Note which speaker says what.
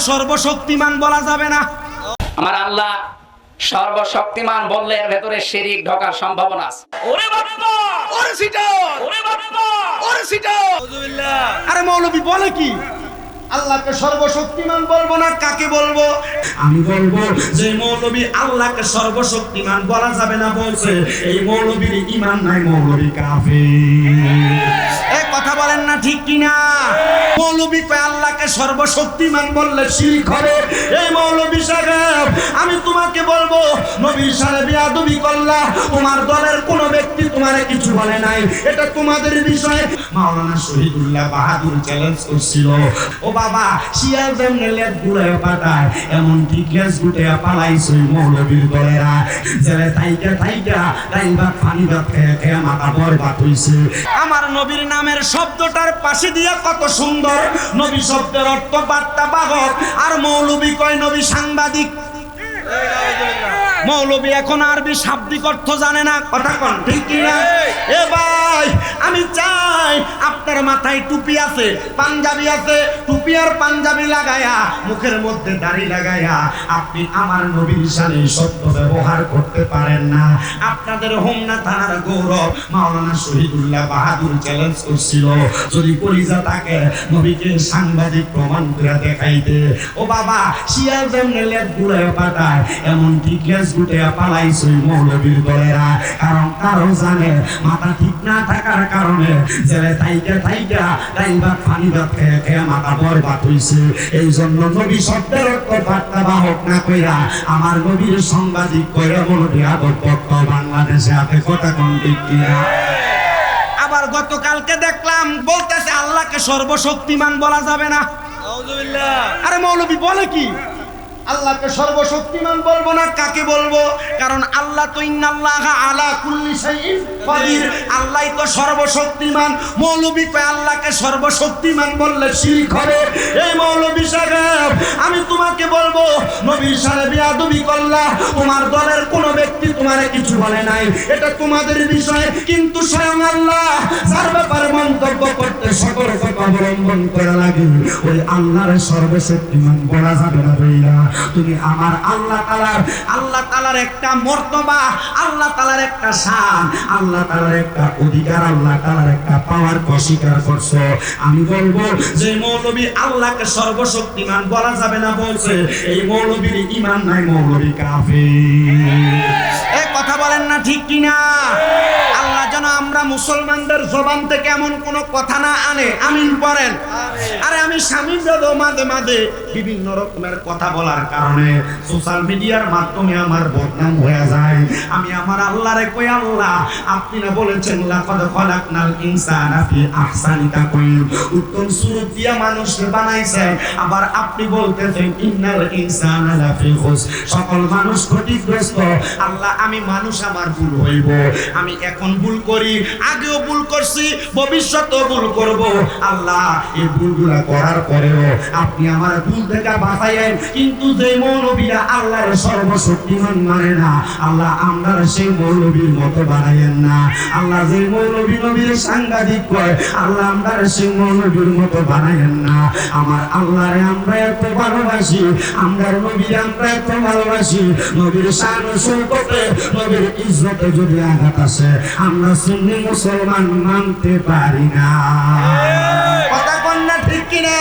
Speaker 1: সর্বশক্তিমান বলা যাবে না।
Speaker 2: আমার আল্লাহ সর্বশক্তিমান বললে এর ভেতরে শিরিক ঢোকার সম্ভাবনা আছে।
Speaker 3: ওরে বাবা! ওরে সিটো ওরে বাবা! ওরে সিটো
Speaker 1: আরে মৌলবী বলে কি? আল্লাহকে সর্বশক্তিমান বলব না কাকে বলব? আমি বলব যে মৌলবী আল্লাহকে সর্বশক্তিমান বলা যাবে না বলছে এই মৌলবীর ইমান নাই মৌলবী কাফে এ কথা বলেন না ঠিক কিনা? মৌলবী কয় আল্লাহকে সর্বশক্তিমান বললে শিরিক হবে। এই মৌলবী সাহেব আমি তোমাকে বলব নবীর সাহেব বিয়াদবি করলা তোমার দলের তোমারে কিছু বলে নাই। এটা তোমাদের বিষয়। মাওলানা শহীদুল্লাহ বাহাদুর চ্যালেঞ্জ করছিল। ও বাবা, শিয়াল যেমন লেজ গুড়ায় পাঠায় এমন ঠিক লেজ গুটে পালাইছে মৌলবীর দলেরা। জেলে থাইকা থাইকা তাই বা পানি ভাত খেয়ে খেয়ে মাথা বরবাদ হইছে। আমার নবীর নামের শব্দটার পাশে দিয়া কত সুন্দর। নবী শব্দের অর্থ বার্তা বাহক। আর মৌলবী কয় নবী সাংবাদিক। মৌলবী এখন আরবি শাব্দিক অর্থ জানে না। কথা কন ঠিক না এ আপনার মাথায় টুপি আছে, পাঞ্জাবি আছে, টুপি আর পাঞ্জাবি লাগায়া, মুখের মধ্যে দাড়ি লাগায়া, আপনি আমার নবীর সাথে সত্য ব্যবহার করতে পারেন না। আপনাদের হোমনা থানার গৌরব মাওলানা শহীদুল্লাহ বাহাদুর চ্যালেঞ্জ করছিল। যদি কলিজা তাকে নবীকে সাংবাদিক প্রমাণ করে দেখাইতে। ও বাবা, শিয়াল যেমনে লেজ গুড়ায় পাঠায় এমন ঠিক লেজ গুটে পালাইছে মৌলবীর দলেরা। কারণ কারও জানে মাথা ঠিক না থাকার কারণে, জেলে থাইকে থাইকা তাই বা পানি ভাত খেয়ে খেয়ে মাথা বরবাদ হইছে এই জন্য নবী শব্দের অর্থ বার্তা বাহক না কইরা আমার নবীর সাংবাদিক কইরা মৌলবী আবদ্ধ বাংলাদেশে হাতে কথা কোন আবার গতকালকে দেখলাম বলতেছে আল্লাহকে সর্বশক্তিমান বলা যাবে না। আরে মৌলবী বলে কি? আল্লাহকে সর্বশক্তিমান বলব না কাকে বলব? কারণ আল্লাহ তো ইন্নাল্লাহ আলা কুল্লি শাইইন কাদির আল্লাহ তো সর্বশক্তিমান। মৌলবী কয়, আল্লাহকে সর্বশক্তিমান বললে শিরক হবে। এই মৌলবী সাহেব তোমাকে বলব, নবীর সাহেব বিয়াদবি করলা, তোমার দলের কোন ব্যক্তি তোমারে কিছু বলে নাই। এটা তোমাদের বিষয়, কিন্তু স্বয়ং আল্লাহ যার ব্যাপারে মন্তব্য করতে সতর্কতা অবলম্বন করা লাগে। ওই আল্লাহর সর্বশক্তিমান বলা যাবে না বইলা তুমি আমার আল্লাহ তালার আল্লাহ তালার একটা মর্তবা, আল্লাহ তালার একটা শান, আল্লাহ তালার একটা অধিকার, আল্লাহ তালার একটা পাওয়ার অস্বীকার করছ। আমি বলব যে মৌলবী আল্লাহকে সর্বশক্তিমান বলা যাবে না বলছে এই মৌলবীর ইমান নাই মৌলবী কাফি কথা বলেন না ঠিক কিনা? মুসলমানদের জবান থেকে এমন কোন কথা না আনে। আমিন পড়েন। আরে আমি স্বামী দেব মাঝে মাঝে বিভিন্ন রকমের কথা বলার কারণে সোশ্যাল মিডিয়ার মাধ্যমে আমার বদনাম হয়ে যায়। আমি আমার আল্লাহরে কই আল্লাহ আপনি না বলেছেন লাকাদ খলাকনাল ইনসানা ফি আহসানি তাকওয়িম উত্তম সুরত দিয়া মানুষকে বানাইছেন আবার আপনি বলতেছেন ইন্নাল ইনসানা লাফি খুস সকল মানুষ ক্ষতিগ্রস্ত। আল্লাহ আমি মানুষ আমার ভুল হইব। আমি এখন ভুল করি। আগেও ভুল করছি, ভবিষ্যতেও ভুল করব। আল্লাহ, এই ভুলগুলা করার পরেও আপনি আমার ভুল থেকে বাঁচাইয়েন। কিন্তু যে মৌলবীরা আল্লাহর সর্বশক্তিমান মানে না, আল্লাহ আমরা সেই মৌলবীর মতো বানাইয়েন না। আল্লাহ যে মৌলবী নবীর সাংঘাতিক কয়, আল্লাহ আমরা সেই মৌলবীর মতো বানাইয়েন না। আমার আল্লাহরে আমরা এত ভালোবাসি আমরা নবীর আমরা এত ভালোবাসি। নবীর শান সৌকতে, নবীর ইজ্জতে যদি আঘাত আসে, আমরা সুন্নি মুসলমান মানতে পারি না। কথা কন্যা ঠিক কিনা?